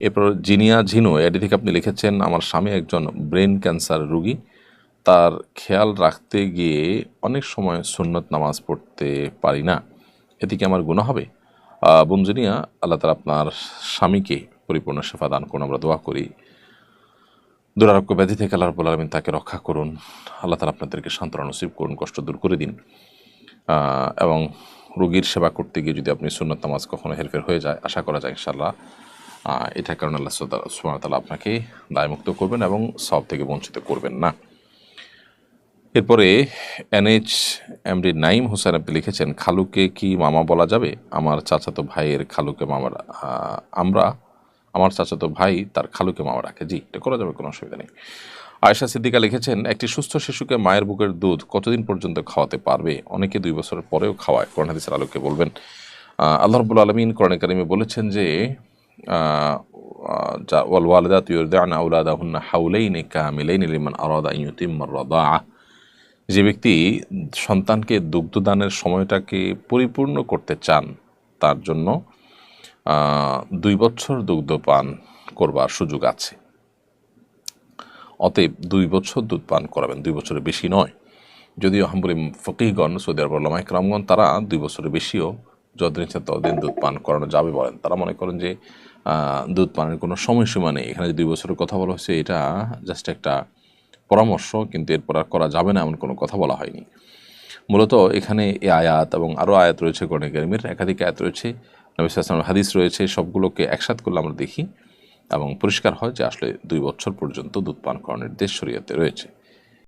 এরপর জিনিয়া ঝিনু এটি থেকে আপনি লিখেছেন আমার স্বামী একজন ব্রেন ক্যান্সার রোগী। তার খেয়াল রাখতে গিয়ে অনেক সময় সুন্নত নামাজ পড়তে পারি না। এতে কি আমার গুণা হবে? আহ, বোন জিনিয়া আল্লাহ তালা আপনার স্বামীকে পরিপূর্ণ সেবা দান করুন। আমরা দোয়া করি। দুরারোগ্য ব্যাধি থেকে আল্লাহ রব্বুল আলমিন তাকে রক্ষা করুন। আল্লাহ তালা আপনাদেরকে সান্ত্বনা নসিব করুন কষ্ট দূর করে দিন। এবং রোগীর সেবা করতে গিয়ে যদি আপনি সুন্নত নামাজ কখনো হেরফের হয়ে যায় আশা করা যায় ইনশাল্লাহ এটার কারণে আল্লাহ সুমাতালা আপনাকে দায়মুক্ত করবেন এবং সব থেকে বঞ্চিত করবেন না। এরপরে এনএইচ এমডি নাইম হোসেন আপনি লিখেছেন, খালুকে কি মামা বলা যাবে? আমার চাচাতো ভাইয়ের খালুকে মামা আমরা আমার চাচাতো ভাই তার খালুকে মামা রাখে। জি, এটা করা যাবে, কোনো অসুবিধা নেই। আয়েশা সিদ্দিকা লিখেছেন, একটি সুস্থ শিশুকে মায়ের বুকের দুধ কতদিন পর্যন্ত খাওয়াতে পারবে? অনেকে দুই বছরের পরেও খাওয়ায়। কোরআন হাদিসের আলোকে বলবেন। আল্লাহ রবুল আলমিন কোরআন কারিমে বলেছেন যে যা ওয়াল ওয়ালিদাত ইউরদান আউলাদাহুন্না হাউলাইনি কামিলাইনি যে ব্যক্তি সন্তানকে দুগ্ধদানের সময়টাকে পরিপূর্ণ করতে চান, তার জন্য দুই বছর দুগ্ধ পান করবার সুযোগ আছে। অতএব দুই বছর দুধ পান করাবেন, দুই বছরের বেশি নয়। যদিও হাম্বুলি ফকিহগণ, সৌদি আরব লামাইক রামগণ তারা দুই বছরের বেশিও যতদিন ইচ্ছা ততদিন দুধ পান করানো যাবে বলেন। তারা মনে করেন যে দুধ পানের কোনো সময়সীমা নেই। এখানে যে দুই বছরের কথা বলা হয়েছে, এটা জাস্ট একটা পরামর্শ, কিন্তু এরপর আর করা যাবে না এমন কোনো কথা বলা হয়নি। মূলত এখানে এ আয়াত এবং আরও আয়াত রয়েছে কোরআন কারিমের, একাধিক আয়াত রয়েছে, নবী সাল্লাল্লাহু হাদিস রয়েছে, সবগুলোকে একসাথ করলে আমরা দেখি এবং পরিষ্কার হয় যে আসলে দুই বছর পর্যন্ত দুধ পান করানোর নির্দেশ শরীয়তে রয়েছে।